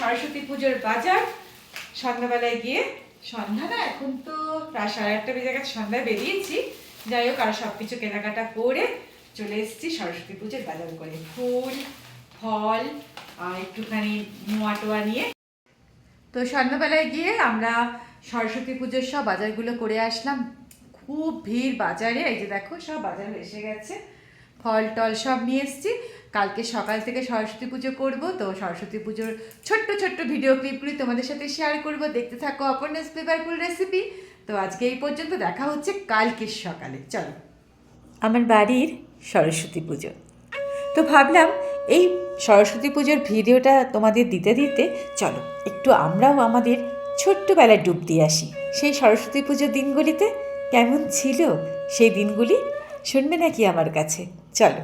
সরস্বতী পুজোর বাজার। সন্ধ্যাবেলায় গিয়ে সন্ধ্যা না, এখন তো প্রায় সাড়ে আটটা বেজে গেছে, সন্ধ্যায় বেরিয়েছি। যাই হোক, আর সব কিছু কেনাকাটা করে চলে এসেছি সরস্বতী পুজোর বাজার করে। ফুল, ফল, আর একটুখানি নোয়া টোয়া নিয়ে। তো সন্ধ্যাবেলায় গিয়ে আমরা সরস্বতী পুজোর সব বাজারগুলো করে আসলাম। খুব ভিড় বাজারে, এই যে দেখো, সব বাজার এসে গেছে। ফল টল সব নিয়ে এসেছি। কালকে সকাল থেকে সরস্বতী পুজো করব, তো সরস্বতী পুজোর ছোট্ট ছোট্ট ভিডিও ক্লিপগুলি তোমাদের সাথে শেয়ার করব। দেখতে থাকো অপর্ণাস পেপারফুল রেসিপি তো আজকে এই পর্যন্ত দেখা হচ্ছে কালকের সকালে। চলো। আমার বাড়ির সরস্বতী পুজো। তো ভাবলাম এই সরস্বতী পুজোর ভিডিওটা তোমাদের দিতে দিতে চলো, একটু আমরাও আমাদের ছোট্টবেলায় ডুব দিয়ে আসি। সেই সরস্বতী পুজোর দিনগুলিতে কেমন ছিল সেই দিনগুলি শুনবে নাকি আমার কাছে? চলো।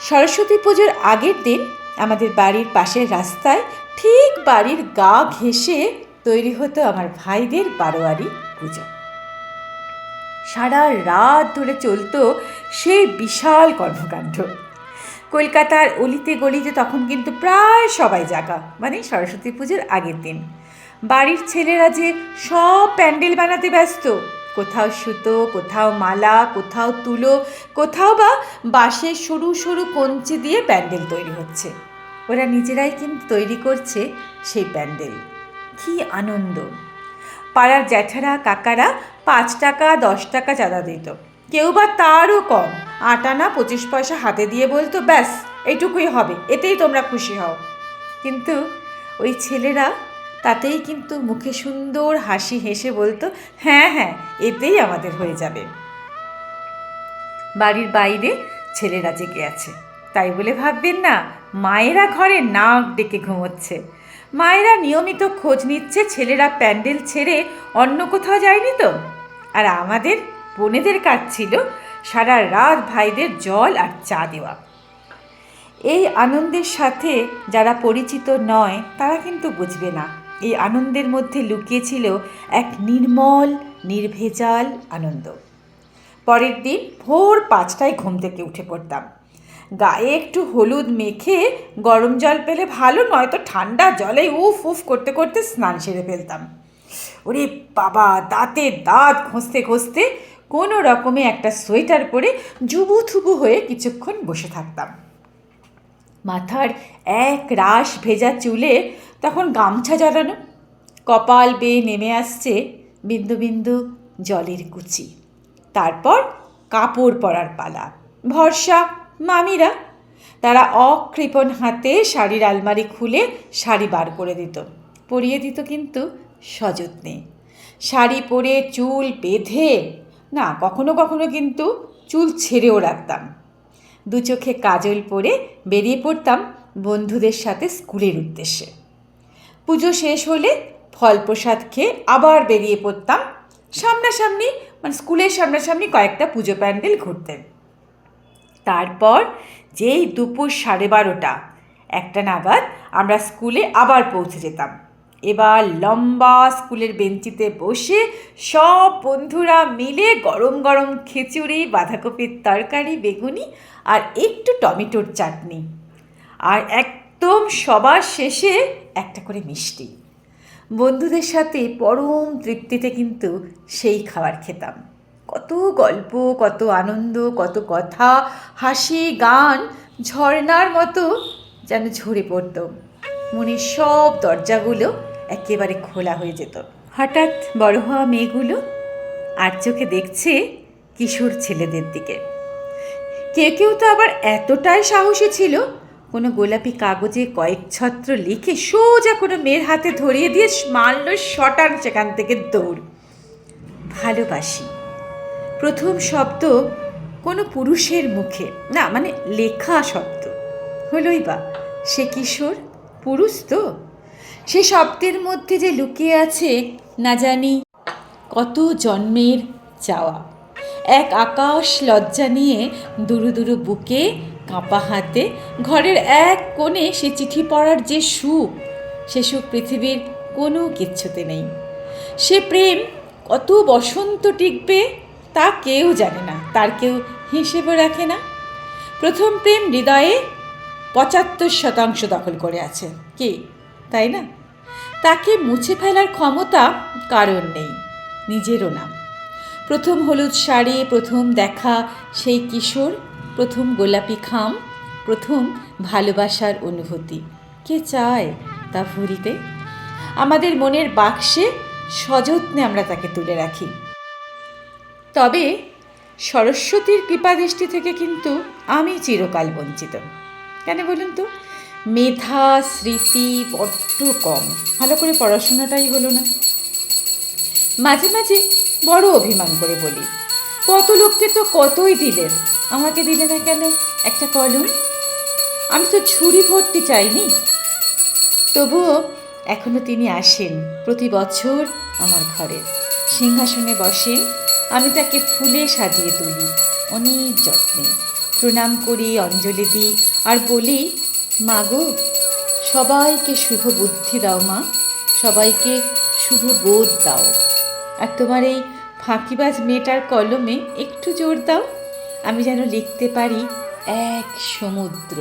সরস্বতী পুজোর আগের দিন আমাদের বাড়ির পাশের রাস্তায় ঠিক বাড়ির গা ঘেঁষে তৈরি হতো আমার ভাইদের বারোয়ারি পুজো। সারা রাত ধরে চলতো সেই বিশাল কর্মকাণ্ড। কলকাতার অলিতে গলিতে তখন কিন্তু প্রায় সবাই জাগা মানে সরস্বতী পুজোর আগের দিন। বাড়ির ছেলেরা যে সব প্যান্ডেল বানাতে ব্যস্ত কোথাও সুতো, কোথাও মালা, কোথাও তুলো, কোথাও বা বাঁশের সরু সরু কঞ্চি দিয়ে প্যান্ডেল তৈরি হচ্ছে। ওরা নিজেরাই কিন্তু তৈরি করছে সেই প্যান্ডেল। কি আনন্দ! পাড়ার জ্যাঠারা, কাকারা পাঁচ টাকা, দশ টাকা চাঁদা দিত। কেউ বা তারও কম। আটানা পঁচিশ পয়সা হাতে দিয়ে বলতো, ব্যাস এইটুকুই হবে, এতেই তোমরা খুশি হও। কিন্তু ওই ছেলেরা তাতেই কিন্তু মুখে সুন্দর হাসি হেসে বলতো হ্যাঁ হ্যাঁ এতেই আমাদের হয়ে যাবে। বাড়ির বাইরে ছেলেরা জেগে আছে। তাই বলে ভাববেন না, মায়েরা ঘরে নাক ডেকে ঘুমোচ্ছে। মায়েরা নিয়মিত খোঁজ নিচ্ছে ছেলেরা প্যান্ডেল ছেড়ে অন্য কোথাও যায়নি তো? আর আমাদের বোনেদের কাজ ছিল সারা রাত ভাইদের জল আর চা দেওয়া। এই আনন্দের সাথে যারা পরিচিত নয়, তারা কিন্তু বুঝবে না এই আনন্দের মধ্যে লুকিয়েছিল এক নির্মল, নির্ভেজাল আনন্দ। পরের দিন ভোর পাঁচটায় ঘুম থেকে উঠে পড়তাম। গায়ে একটু হলুদ মেখে গরম জল পেলে ভালো নয় তো ঠান্ডা জলে উফ উফ করতে করতে স্নান সেরে ফেলতাম। ওরে বাবা, দাঁতে দাঁত ঘষতে ঘষতে কোনো রকমে একটা সোয়েটার পরে জুবু থুবু হয়ে কিছুক্ষণ বসে থাকতাম। মাথার এক রাশ ভেজা চুলে তখন গামছা জড়ানো কপাল বেয়ে নেমে আসছে বিন্দু বিন্দু জলের কুচি। তারপর কাপড় পরার পালা, ভরসা, মামিরা। তারা অকৃপণ হাতে শাড়ির আলমারি খুলে শাড়ি বার করে দিত। পরিয়ে দিত কিন্তু সযত্নে। শাড়ি পরে চুল বেঁধে, না, কখনো কখনো কিন্তু চুল ছেড়েও রাখতাম। দু চোখে কাজল পরে বেরিয়ে পড়তাম বন্ধুদের সাথে স্কুলের উদ্দেশ্যে। পুজো শেষ হলে ফল প্রসাদ খেয়ে আবার বেরিয়ে পড়তাম। সামনাসামনি মানে স্কুলের সামনাসামনি কয়েকটা পুজো প্যান্ডেল ঘুরতেন তারপর যেই দুপুর সাড়ে বারোটা, একটা নাগাদ আমরা স্কুলে আবার পৌঁছে যেতাম। এবার লম্বা স্কুলের বেঞ্চিতে বসে সব বন্ধুরা মিলে গরম গরম খিচুড়ি, বাঁধাকপির তরকারি, বেগুনি আর একটু টমেটোর চাটনি। আর একদম সবার শেষে একটা করে মিষ্টি। বন্ধুদের সাথে পরম তৃপ্তিতে কিন্তু সেই খাবার খেতাম। কত গল্প, কত আনন্দ, কত কথা, হাসি, গান ঝর্নার মতো যেন ঝরে পড়তো। মনের সব দরজাগুলো একেবারে খোলা হয়ে যেত। হঠাৎ বড় হওয়া মেয়েগুলো আর চোখে দেখছে কিশোর ছেলেদের দিকে। কেউ কেউ তো আবার এতটাই সাহসী ছিল কোনো গোলাপি কাগজে কয়েক ছত্র লিখে সোজা কোনো মেয়ের হাতে ধরিয়ে দিয়ে মারল শটান সেখান থেকে দৌড়। ভালোবাসি। প্রথম শব্দ কোনো পুরুষের মুখে। না মানে লেখা শব্দ। হলোই বা, সে কিশোর? পুরুষ তো? সে শব্দের মধ্যে যে লুকিয়ে আছে, না জানি কত জন্মের চাওয়া। এক আকাশ লজ্জা নিয়ে দুরু দুরু বুকে কাঁপা হাতে ঘরের এক কোণে সে চিঠি পড়ার যে সুখ, সে সুখ পৃথিবীর কোনো কিচ্ছুতে নেই। সে প্রেম কত বসন্ত টিকবে তা কেউ জানে না, তার কেউ হিসেবে রাখে না। প্রথম প্রেম হৃদয়ে পঁচাত্তর শতাংশ দখল করে আছে। কি? তাই না? তাকে মুছে ফেলার ক্ষমতা কারণ নেই, নিজেরও না। প্রথম হলুদ শাড়ি, প্রথম দেখা সেই কিশোর প্রথম গোলাপি খাম, প্রথম ভালোবাসার অনুভূতি। কে চায় তা ভুলতে? আমাদের মনের বাক্সে সযত্নে আমরা তাকে তুলে রাখি। তবে সরস্বতীর কৃপাদৃষ্টি থেকে কিন্তু আমি চিরকাল বঞ্চিত। কেন বলুন তো? মেধা, স্মৃতি বড্ড কম। ভালো করে পড়াশোনাটাই হলো না। মাঝে মাঝে বড় অভিমান করে বলি। কত লোককে তো কতই দিলেন? আমাকে দিলে না কেন? একটা কলম? আমি তো ছুরি ভর্তি চাইনি। তবুও এখনও তিনি আসেন প্রতি বছর আমার ঘরে। সিংহাসনে বসেন, আমি তাকে ফুলে সাজিয়ে তুলি। অনেক যত্নে। প্রণাম করি, অঞ্জলি দিই আর বলি, মা গো, সবাইকে শুভ বুদ্ধি দাও মা। সবাইকে শুভ বোধ দাও। আর তোমার এই ফাঁকিবাজ মেয়েটার কলমে একটু জোর দাও আমি যেন লিখতে পারি এক সমুদ্র।